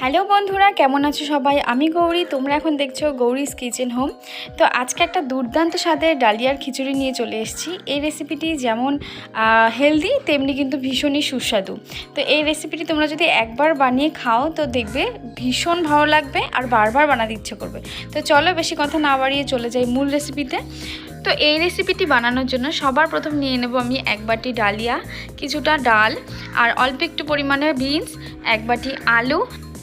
Hello বন্ধুরা, কেমন আছো সবাই? আমি গৌরী, তোমরা এখন দেখছ গৌরীস কিচেন হোম। তো আজকে একটা দুর্দান্ত স্বাদের ডালিয়ার খিচুড়ি নিয়ে চলে এসেছি। এই রেসিপিটি যেমন হেলদি তেমনি কিন্তু ভীষণই সুস্বাদু। তো এই রেসিপিটি তোমরা যদি একবার বানিয়ে খাও, তো দেখবে ভীষণ ভালো লাগবে আর বারবার বানাতে ইচ্ছে করবে। তো চলো বেশি কথা না বাড়িয়ে চলে যাই মূল রেসিপিতে তো এই রেসিপিটি বানানোর জন্য সবার প্রথম নিয়ে নেব আমি এক বাটি ডালিয়া, কিছুটা ডাল, আর অল্প একটু পরিমাণে বিনস এক বাটি আলু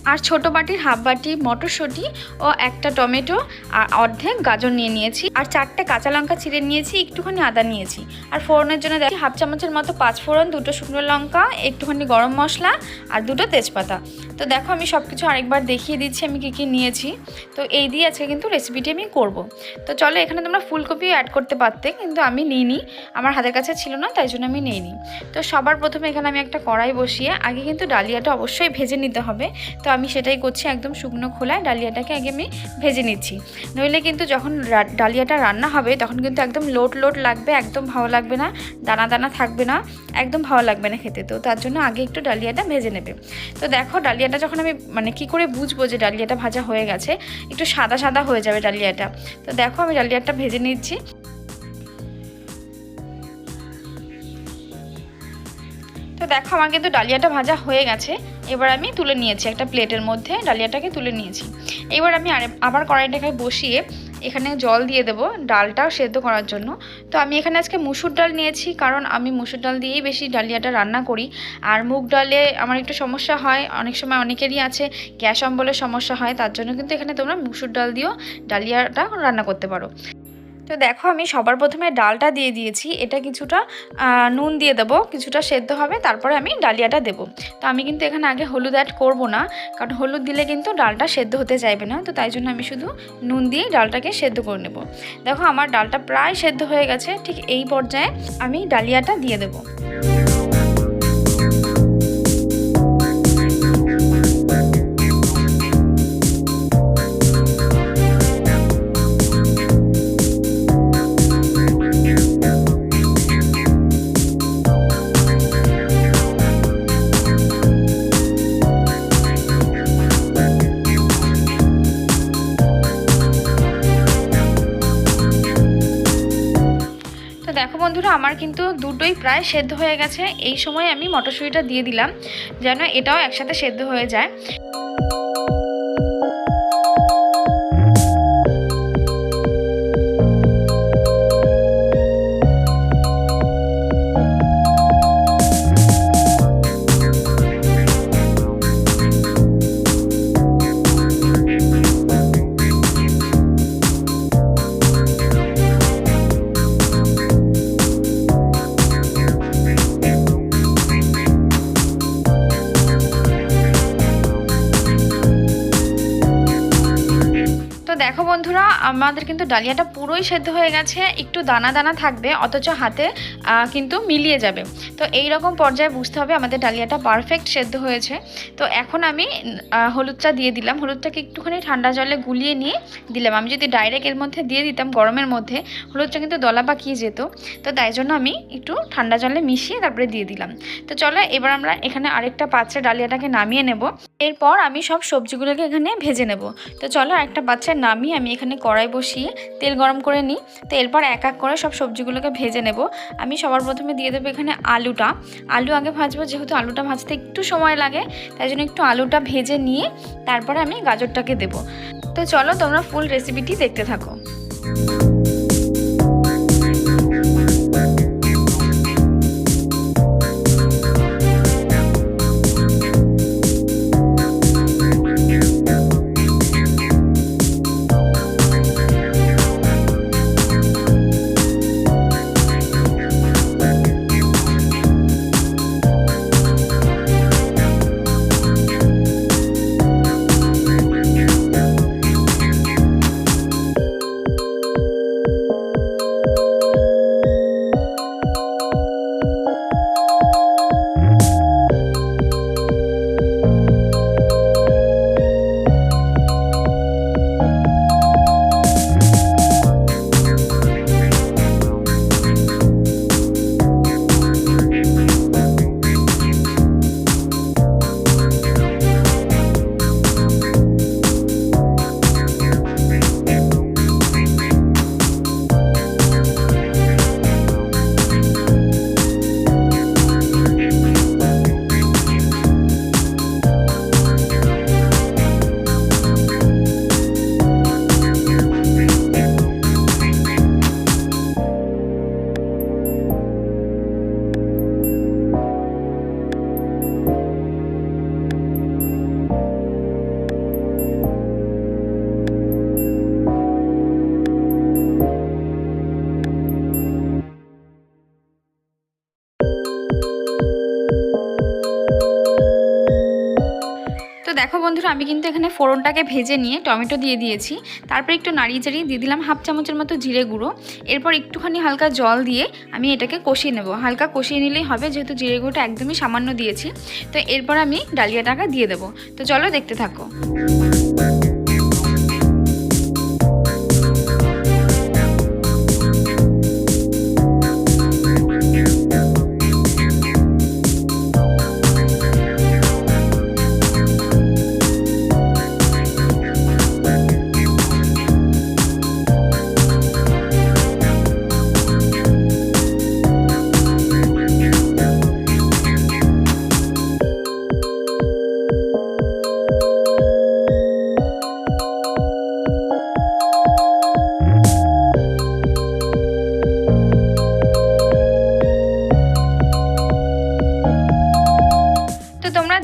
আর ছোট বাটির হাফ বাটি মটরশুঁটি ও একটা টমেটো আর অর্ধেক গাজর নিয়ে নিয়েছি। আর চারটে কাঁচা লঙ্কা ছিঁড়ে নিয়েছি, একটুখানি আদা নিয়েছি। আর ফোড়নের জন্য দেখি হাফ চামচের মতো পাঁচ ফোড়ন, দুটো শুকনো লঙ্কা, একটুখানি গরম মশলা আর দুটো তেজপাতা। তো দেখো আমি সব কিছু আরেকবার দেখিয়ে দিচ্ছি আমি কী কী নিয়েছি। তো এই দিয়ে আজকে কিন্তু রেসিপিটি আমি করব। তো চলো এখানে তোমরা ফুলকপিও অ্যাড করতে পারতে, কিন্তু আমি নিইনি। আমার হাতের কাছে ছিল না, তাই জন্য আমি নিইনি। তো সবার প্রথমে এখানে আমি একটা কড়াই বসিয়ে আগে কিন্তু ডালিয়াটা অবশ্যই ভেজে নিতে হবে। তো আমি সেটাই করছি একদম শুকনো খোলায়, ডালিয়াটাকে আগে আমি ভেজে নিচ্ছি। নইলে কিন্তু যখন ডালিয়াটা রান্না হবে, তখন কিন্তু একদম লোট লোট লাগবে, একদম ভালো লাগবে না, দানা দানা থাকবে না, একদম ভালো লাগবে না খেতে। তো তার জন্য আগে একটু ডালিয়াটা ভেজে নেবে। তো দেখো ডালিয়াটা যখন আমি মানে কি করে বুঝব যে ডালিয়াটা ভাজা হয়ে গেছে? একটু সাদা সাদা হয়ে যাবে ডালিয়াটা। তো দেখো আমি ডালিয়াটা ভেজে নিচ্ছি। দেখো, আমার কিন্তু ডালিয়াটা ভাজা হয়ে গেছে। এবার আমি তুলে নিয়েছি একটা প্লেটের মধ্যে, ডালিয়াটাকে তুলে নিয়েছি। এবার আমি আবার কড়াইটাকে বসিয়ে এখানে জল দিয়ে দেবো ডালটাও সেদ্ধ করার জন্য। তো আমি এখানে আজকে মুসুর ডাল নিয়েছি, কারণ আমি মুসুর ডাল দিয়েই বেশি ডালিয়াটা রান্না করি। আর মুগ ডালে আমার একটু সমস্যা হয়, অনেক সময় অনেকেরই আছে গ্যাস অম্বলের সমস্যা হয়, তার জন্য কিন্তু এখানে তোমরা মুসুর ডাল দিয়েও ডালিয়াটা রান্না করতে পারো। তো দেখো আমি সবার প্রথমে ডালটা দিয়ে দিয়েছি। এটা কিছুটা নুন দিয়ে দেবো, কিছুটা সেদ্ধ হবে, তারপরে আমি ডালিয়াটা দেব। তো আমি কিন্তু এখানে আগে হলুদ অ্যাড করব না, কারণ হলুদ দিলে কিন্তু ডালটা সেদ্ধ হতে চাইবে না। তো তাই জন্য আমি শুধু নুন দিয়ে ডালটাকে সেদ্ধ করে নেব। দেখো আমার ডালটা প্রায় সেদ্ধ হয়ে গেছে, ঠিক এই পর্যায়ে আমি ডালিয়াটা দিয়ে দেবো। আমার কিন্তু দুটোই প্রায় সেদ্ধ হয়ে গেছে। এই সময় আমি মটরশুঁটিটা দিয়ে দিলাম, যেন এটাও একসাথে সেদ্ধ হয়ে যায়। দেখো বন্ধুরা, আমাদের কিন্তু ডালিয়াটা পুরোই সেদ্ধ হয়ে গেছে, একটু দানা দানা থাকবে, অথচ হাতে কিন্তু মিলিয়ে যাবে। তো এই রকম পর্যায়ে বুঝতে হবে আমাদের ডালিয়াটা পারফেক্ট সেদ্ধ হয়েছে। তো এখন আমি হলুদটা দিয়ে দিলাম। হলুদটাকে একটুখানি ঠান্ডা জলে গুলিয়ে নিয়ে দিলাম। আমি যদি ডাইরেক্ট এর মধ্যে দিয়ে দিতাম, গরমের মধ্যে হলুদটা কিন্তু দলা পাকিয়ে যেত। তো তাই জন্য আমি একটু ঠান্ডা জলে মিশিয়ে তারপরে দিয়ে দিলাম। তো চলো, এবার আমরা এখানে আরেকটা পাত্রে ডালিয়াটাকে নামিয়ে নেব। এরপর আমি সব সবজিগুলোকে এখানে ভেজে নেব। তো চলো, একটা বাচ্চার নামিয়ে আমি আমি এখানে কড়াই বসিয়ে তেল গরম করে নিই। তো এরপর এক এক করে সব সবজিগুলোকে ভেজে নেব। আমি সবার প্রথমে দিয়ে দেবো এখানে আলুটা। আলু আগে ভাজবো, যেহেতু আলুটা ভাজতে একটু সময় লাগে, তাই জন্য একটু আলুটা ভেজে নিয়ে তারপরে আমি গাজরটাকে দেব। তো চলো তোমরা ফুল রেসিপিটি দেখতে থাকো। দেখো বন্ধুরা, আমি কিন্তু এখানে ফোড়নটাকে ভেজে নিয়ে টমেটো দিয়ে দিয়েছি। তারপর একটু নাড়িয়ে চাড়িয়ে দিয়ে দিলাম হাফ চামচের মতো জিরে গুঁড়ো। এরপর একটুখানি হালকা জল দিয়ে আমি এটাকে কষিয়ে নেব। হালকা কষিয়ে নিলেই হবে, যেহেতু জিরে গুঁড়োটা একদমই সামান্য দিয়েছি। তো এরপর আমি ডালিয়াটাকে দিয়ে দেবো। তো চলো দেখতে থাকো।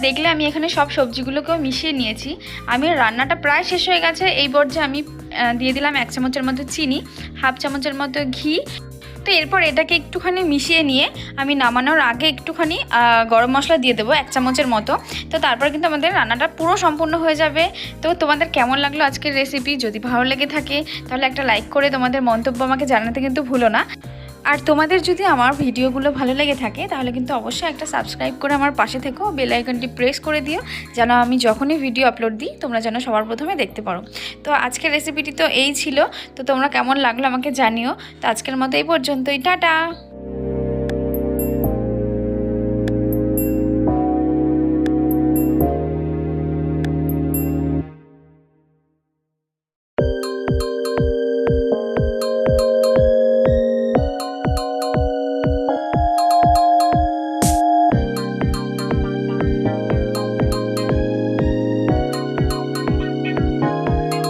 দেখলে আমি এখানে সব সবজিগুলোকেও মিশিয়ে নিয়েছি। আমি রান্নাটা প্রায় শেষ হয়ে গেছে। এই পর্যায়ে আমি দিয়ে দিলাম এক চামচের মতো চিনি, হাফ চামচের মতো ঘি। তো এরপর এটাকে একটুখানি মিশিয়ে নিয়ে আমি নামানোর আগে একটুখানি গরম মশলা দিয়ে দেবো এক চামচের মতো। তো তারপর কিন্তু আমাদের রান্নাটা পুরো সম্পূর্ণ হয়ে যাবে। তো তোমাদের কেমন লাগল আজকের রেসিপি যদি ভালো লেগে থাকে, তাহলে একটা লাইক করে তোমাদের মন্তব্য আমাকে জানাতে কিন্তু ভুলো না। আর তোমাদের যদি আমার ভিডিওগুলো ভালো লেগে থাকে, তাহলে কিন্তু অবশ্যই একটা সাবস্ক্রাইব করে আমার পাশে থেকো বেল আইকনটি প্রেস করে দিও, যেন আমি যখনই ভিডিও আপলোড দিই, তোমরা যেন সবার প্রথমে দেখতে পারো। তো আজকের রেসিপিটি তো এই ছিল, তো তোমরা কেমন লাগল আমাকে জানিও। তো আজকের মতো এই পর্যন্তই, টাটা!